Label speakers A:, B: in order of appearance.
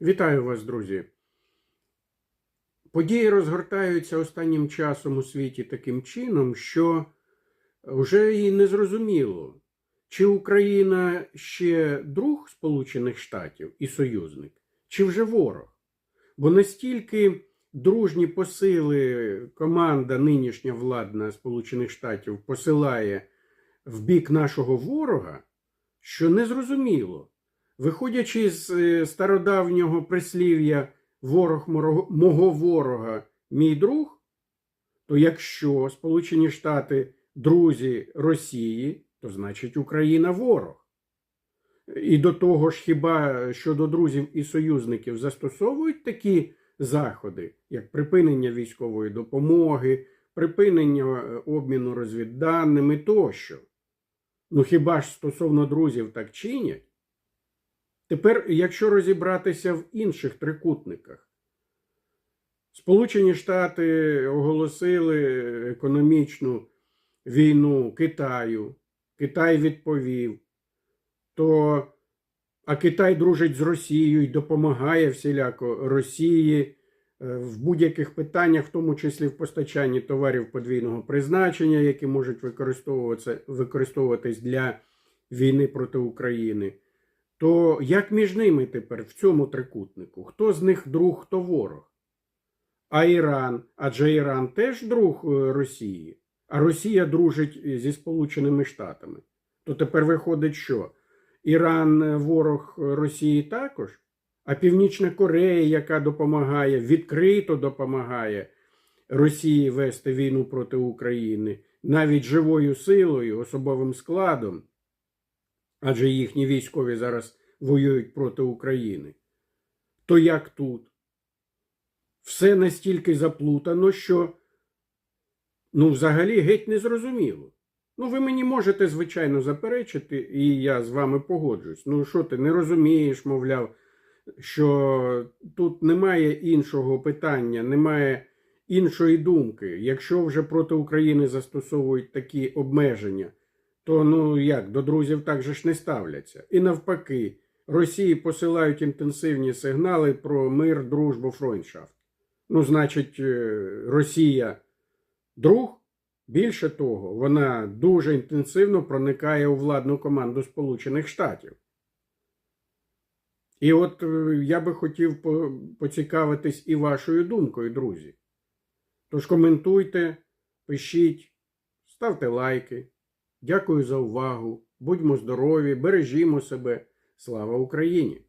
A: Вітаю вас, друзі. Події розгортаються останнім часом у світі таким чином, що вже і не зрозуміло, чи Україна ще друг Сполучених Штатів і союзник, чи вже ворог. Бо настільки дружні посили команда нинішня владна Сполучених Штатів посилає в бік нашого ворога, що незрозуміло. Виходячи з е, стародавнього прислів'я ворог мого ворога, мій друг, то якщо Сполучені Штати друзі Росії, то значить Україна ворог. І до того ж, хіба щодо друзів і союзників застосовують такі заходи, як припинення військової допомоги, припинення е, обміну розвідданими тощо. Ну хіба ж стосовно друзів так чинять? Тепер, якщо розібратися в інших трикутниках, Сполучені Штати оголосили економічну війну Китаю, Китай відповів, то, а Китай дружить з Росією і допомагає всіляко Росії е, в будь-яких питаннях, в тому числі в постачанні товарів подвійного призначення, які можуть використовуватися, використовуватись для війни проти України. То як між ними тепер в цьому трикутнику? Хто з них друг, хто ворог? А Іран, адже Іран теж друг е, Росії, а Росія дружить е, зі Сполученими Штатами. То тепер виходить, що Іран е, ворог Росії також, а Північна Корея, яка допомагає, відкрито допомагає Росії вести війну проти України, навіть живою силою, особовим складом, адже їхні військові зараз воюють проти України. То як тут? Все настільки заплутано, що ну, взагалі геть не зрозуміло. Ну, ви мені можете, звичайно, заперечити, і я з вами погоджуюсь. Ну, що ти не розумієш, мовляв, що тут немає іншого питання, немає іншої думки. Якщо вже проти України застосовують такі обмеження, то ну як до друзів так же ж не ставляться. І навпаки, Росії посилають інтенсивні сигнали про мир, дружбу, фройндшафт. Ну, значить, е, Росія друг. Більше того, вона дуже інтенсивно проникає у владну команду Сполучених Штатів. І от е, я би хотів поцікавитись і вашою думкою, друзі. Тож коментуйте, пишіть, ставте лайки. Дякую за увагу. Будьмо здорові, бережімо себе. Слава Україні!